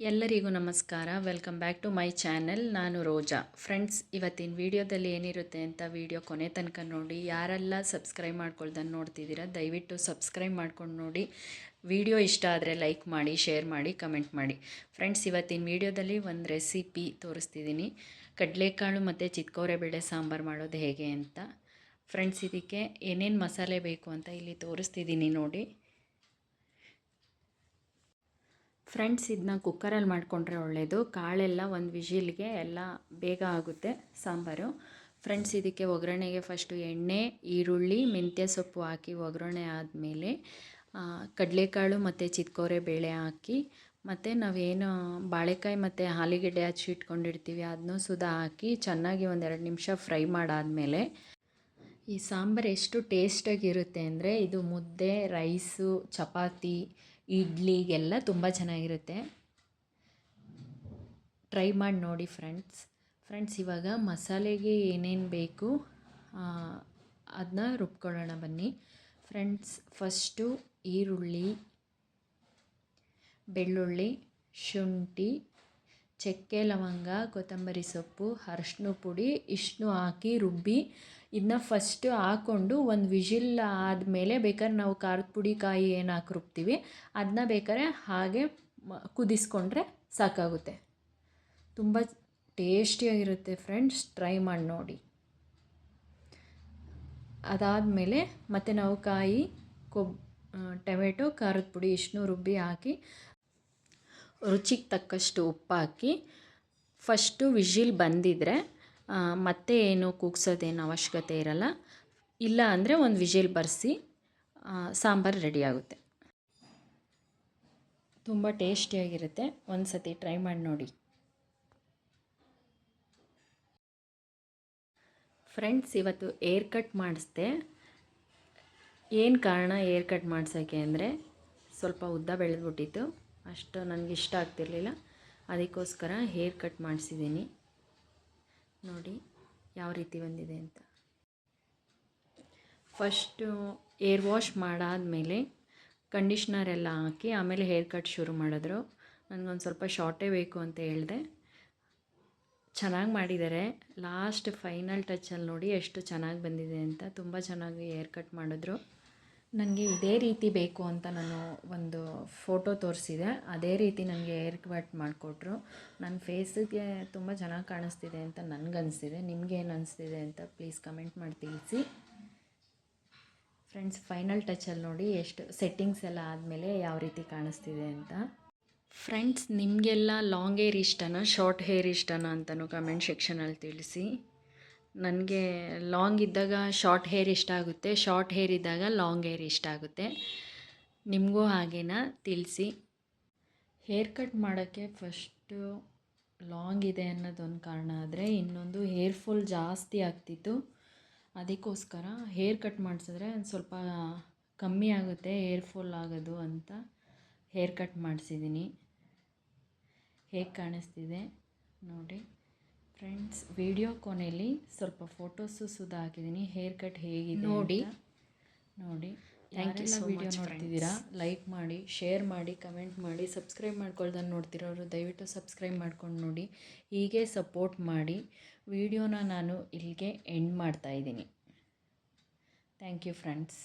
ಎಲ್ಲರಿಗೂ ನಮಸ್ಕಾರ. Welcome back to my channel ನಾನು ರೋಜಾ. ಫ್ರೆಂಡ್ಸ್ ಇವತ್ತಿನ ವಿಡಿಯೋದಲ್ಲಿ ಏನಿರುತ್ತೆ ಅಂತ ವಿಡಿಯೋ ಕೊನೆ ತನಕ ನೋಡಿ. ಯಾರೆಲ್ಲ ಸಬ್ಸ್ಕ್ರೈಬ್ ಮಾಡ್ಕೊಳ್ದನ್ನು ನೋಡ್ತಿದ್ದೀರಾ, ದಯವಿಟ್ಟು ಸಬ್ಸ್ಕ್ರೈಬ್ ಮಾಡ್ಕೊಂಡು ನೋಡಿ. ವಿಡಿಯೋ ಇಷ್ಟ ಆದರೆ ಲೈಕ್ ಮಾಡಿ ಶೇರ್ ಮಾಡಿ ಕಮೆಂಟ್ ಮಾಡಿ. ಫ್ರೆಂಡ್ಸ್ ಇವತ್ತಿನ ವಿಡಿಯೋದಲ್ಲಿ ಒಂದು ರೆಸಿಪಿ ತೋರಿಸ್ತಿದ್ದೀನಿ. ಕಡಲೆಕಾಳು ಮತ್ತು ಚಿತ್ಕೋರೆ ಬೇಳೆ ಸಾಂಬಾರು ಮಾಡೋದು ಹೇಗೆ ಅಂತ. ಫ್ರೆಂಡ್ಸ್ ಇದಕ್ಕೆ ಏನೇನು ಮಸಾಲೆ ಬೇಕು ಅಂತ ಇಲ್ಲಿ ತೋರಿಸ್ತಿದ್ದೀನಿ ನೋಡಿ. ಫ್ರೆಂಡ್ಸ್ ಇದನ್ನ ಕುಕ್ಕರಲ್ಲಿ ಮಾಡಿಕೊಂಡ್ರೆ ಒಳ್ಳೆಯದು ಕಾಳೆಲ್ಲ ಒಂದು ವಿಷಿಲ್ಗೆ ಎಲ್ಲ ಬೇಗ ಆಗುತ್ತೆ ಸಾಂಬಾರು. ಫ್ರೆಂಡ್ಸ್, ಇದಕ್ಕೆ ಒಗ್ಗರಣೆಗೆ ಫಸ್ಟು ಎಣ್ಣೆ, ಈರುಳ್ಳಿ, ಮೆಂತ್ಯ ಸೊಪ್ಪು ಹಾಕಿ ಒಗ್ಗರಣೆ ಆದಮೇಲೆ ಕಡಲೆಕಾಳು ಮತ್ತು ಚಿತ್ಕೋರೆ ಬೇಳೆ ಹಾಕಿ, ಮತ್ತು ನಾವೇನು ಬಾಳೆಕಾಯಿ ಮತ್ತು ಹಾಲಿಗೆಡ್ಡೆ ಹಚ್ಚಿ ಇಟ್ಕೊಂಡಿರ್ತೀವಿ ಅದನ್ನೂ ಸುಧಾ ಹಾಕಿ ಚೆನ್ನಾಗಿ ಒಂದೆರಡು ನಿಮಿಷ ಫ್ರೈ ಮಾಡಾದಮೇಲೆ, ಈ ಸಾಂಬಾರು ಎಷ್ಟು ಟೇಸ್ಟಾಗಿರುತ್ತೆ ಅಂದರೆ ಇದು ಮುದ್ದೆ, ರೈಸು, ಚಪಾತಿ ಇಡ್ಲಿಗೆಲ್ಲ ತುಂಬ ಚೆನ್ನಾಗಿರುತ್ತೆ. ಟ್ರೈ ಮಾಡಿ ನೋಡಿ ಫ್ರೆಂಡ್ಸ್ ಫ್ರೆಂಡ್ಸ್ ಇವಾಗ ಮಸಾಲೆಗೆ ಏನೇನು ಬೇಕು ಅದನ್ನ ರುಬ್ಕೊಳ್ಳೋಣ ಬನ್ನಿ. ಫ್ರೆಂಡ್ಸ್ ಫಸ್ಟು ಈರುಳ್ಳಿ, ಬೆಳ್ಳುಳ್ಳಿ, ಶುಂಠಿ ಚಕ್ಕೆ, ಲವಂಗ, ಕೊತ್ತಂಬರಿ ಸೊಪ್ಪು, ಅರಶಿನ ಪುಡಿ ಇಷ್ಟನ್ನು ಹಾಕಿ ರುಬ್ಬಿ ಇದನ್ನ ಫಸ್ಟು ಹಾಕ್ಕೊಂಡು ಒಂದು ವಿಜಿಲ್ ಆದಮೇಲೆ ಬೇಕಾದ್ರೆ ನಾವು ಖಾರದ ಪುಡಿ, ಕಾಯಿ ಏನು ಹಾಕಿ ರುಬ್ತೀವಿ ಅದನ್ನ ಬೇಕಾದ್ರೆ ಹಾಗೆ ಕುದಿಸ್ಕೊಂಡ್ರೆ ಸಾಕಾಗುತ್ತೆ. ತುಂಬ ಟೇಸ್ಟಿಯಾಗಿರುತ್ತೆ ಫ್ರೆಂಡ್ಸ್ ಟ್ರೈ ಮಾಡಿ ನೋಡಿ. ಅದಾದಮೇಲೆ ಮತ್ತು ನಾವು ಕಾಯಿ, ಕೊಬ್ ಟೊಮೆಟೊ, ಖಾರದ ಪುಡಿ ಇಷ್ಟು ರುಬ್ಬಿ ಹಾಕಿ ರುಚಿಗೆ ತಕ್ಕಷ್ಟು ಉಪ್ಪು ಹಾಕಿ ಫಸ್ಟು ವಿಶಿಲ್ ಬಂದಿದ್ದರೆ ಮತ್ತೆ ಏನು ಕೂಗ್ಸೋದೇನು ಅವಶ್ಯಕತೆ ಇರಲ್ಲ. ಇಲ್ಲ ಅಂದರೆ ಒಂದು ವಿಶಿಲ್ ಬರೆಸಿ ಸಾಂಬಾರು ರೆಡಿಯಾಗುತ್ತೆ ತುಂಬ ಟೇಸ್ಟಿಯಾಗಿರುತ್ತೆ. ಒಂದು ಸತಿ ಟ್ರೈ ಮಾಡಿ ನೋಡಿ. ಫ್ರೆಂಡ್ಸ್, ಇವತ್ತು ಏರ್ ಕಟ್ ಮಾಡಿಸ್ದೆ. ಏನು ಕಾರಣ ಏರ್ ಕಟ್ ಮಾಡ್ಸೋಕ್ಕೆ ಅಂದರೆ ಸ್ವಲ್ಪ ಉದ್ದ ಬೆಳೆದ್ಬಿಟ್ಟಿತ್ತು. ಅಷ್ಟು ನನಗೆ ಇಷ್ಟ ಆಗ್ತಿರ್ಲಿಲ್ಲ. ಅದಕ್ಕೋಸ್ಕರ ಹೇರ್ ಕಟ್ ಮಾಡಿಸಿದ್ದೀನಿ. ನೋಡಿ ಯಾವ ರೀತಿ ಬಂದಿದೆ ಅಂತ. ಫಸ್ಟು ಏರ್ ವಾಶ್ ಮಾಡಾದಮೇಲೆ ಕಂಡೀಷ್ನರ್ ಎಲ್ಲ ಹಾಕಿ ಆಮೇಲೆ ಹೇರ್ ಕಟ್ ಶುರು ಮಾಡಿದ್ರು. ನನಗೊಂದು ಸ್ವಲ್ಪ ಶಾರ್ಟೇ ಬೇಕು ಅಂತ ಹೇಳಿದೆ. ಚೆನ್ನಾಗಿ ಮಾಡಿದ್ದಾರೆ. ಲಾಸ್ಟ್ ಫೈನಲ್ ಟಚಲ್ಲಿ ನೋಡಿ ಎಷ್ಟು ಚೆನ್ನಾಗಿ ಬಂದಿದೆ ಅಂತ. ತುಂಬ ಚೆನ್ನಾಗಿ ಹೇರ್ ಕಟ್ ಮಾಡಿದ್ರು. ನನಗೆ ಇದೇ ರೀತಿ ಬೇಕು ಅಂತ ನಾನು ಒಂದು ಫೋಟೋ ತೋರಿಸಿದೆ. ಅದೇ ರೀತಿ ನನಗೆ ಏರ್ ಕಟ್ ಮಾಡಿಕೊಟ್ರು. ನನ್ನ ಫೇಸಿಗೆ ತುಂಬ ಚೆನ್ನಾಗಿ ಕಾಣಿಸ್ತಿದೆ ಅಂತ ನನಗನ್ನಿಸ್ತಿದೆ ನಿಮಗೇನು ಅನಿಸ್ತಿದೆ ಅಂತ ಪ್ಲೀಸ್ ಕಮೆಂಟ್ ಮಾಡಿ ತಿಳಿಸಿ. ಫ್ರೆಂಡ್ಸ್ ಫೈನಲ್ ಟಚಲ್ಲಿ ನೋಡಿ ಎಷ್ಟು ಸೆಟ್ಟಿಂಗ್ಸ್ ಎಲ್ಲ ಆದಮೇಲೆ ಯಾವ ರೀತಿ ಕಾಣಿಸ್ತಿದೆ ಅಂತ. ಫ್ರೆಂಡ್ಸ್ ನಿಮಗೆಲ್ಲ ಲಾಂಗ್ ಹೇರ್ ಇಷ್ಟನಾ ಶಾರ್ಟ್ ಹೇರ್ ಇಷ್ಟನಾ ಅಂತಲೂ ಕಮೆಂಟ್ ಸೆಕ್ಷನಲ್ಲಿ ತಿಳಿಸಿ. ನನಗೆ ಲಾಂಗ್ ಇದ್ದಾಗ ಶಾರ್ಟ್ ಹೇರ್ ಇಷ್ಟ ಆಗುತ್ತೆ. ಶಾರ್ಟ್ ಹೇರ್ ಇದ್ದಾಗ ಲಾಂಗ್ ಹೇರ್ ಇಷ್ಟ ಆಗುತ್ತೆ. ನಿಮಗೂ ಹಾಗೇನಾ ತಿಳಿಸಿ. ಹೇರ್ ಕಟ್ ಮಾಡೋಕ್ಕೆ ಫಸ್ಟು ಲಾಂಗ್ ಇದೆ ಅನ್ನೋದೊಂದು ಕಾರಣ. ಆದರೆ ಇನ್ನೊಂದು ಹೇರ್ ಫಾಲ್ ಜಾಸ್ತಿ ಆಗ್ತಿತ್ತು. ಅದಕ್ಕೋಸ್ಕರ ಹೇರ್ ಕಟ್ ಮಾಡಿಸಿದ್ರೆ ಒಂದು ಸ್ವಲ್ಪ ಕಮ್ಮಿ ಆಗುತ್ತೆ, ಹೇರ್ ಫುಲ್ ಆಗೋದು ಅಂತ ಹೇರ್ ಕಟ್ ಮಾಡಿಸಿದ್ದೀನಿ ಹೇಗೆ ಕಾಣಿಸ್ತಿದೆ? ನೋಡಿ. ಫ್ರೆಂಡ್ಸ್ ವಿಡಿಯೋ ಕೊನೆಯಲ್ಲಿ ಸ್ವಲ್ಪ ಫೋಟೋಸು ಸುದ ಹಾಕಿದ್ದೀನಿ ಹೇರ್ ಕಟ್ ಹೇಗಿದೆ ನೋಡಿ. ನೋಡಿ. ಥ್ಯಾಂಕ್ ಯು ವಿಡಿಯೋ ನೋಡ್ತಿದ್ದೀರಾ ಲೈಕ್ ಮಾಡಿ ಶೇರ್ ಮಾಡಿ ಕಮೆಂಟ್ ಮಾಡಿ ಸಬ್ಸ್ಕ್ರೈಬ್ ಮಾಡ್ಕೊಳ್ದನ್ನು ನೋಡ್ತಿರೋರು ದಯವಿಟ್ಟು ಸಬ್ಸ್ಕ್ರೈಬ್ ಮಾಡ್ಕೊಂಡು ನೋಡಿ. ಹೀಗೆ ಸಪೋರ್ಟ್ ಮಾಡಿ. ವಿಡಿಯೋನ ನಾನು ಇಲ್ಲಿಗೆ ಎಂಡ್ ಮಾಡ್ತಾಯಿದ್ದೀನಿ ಥ್ಯಾಂಕ್ ಯು ಫ್ರೆಂಡ್ಸ್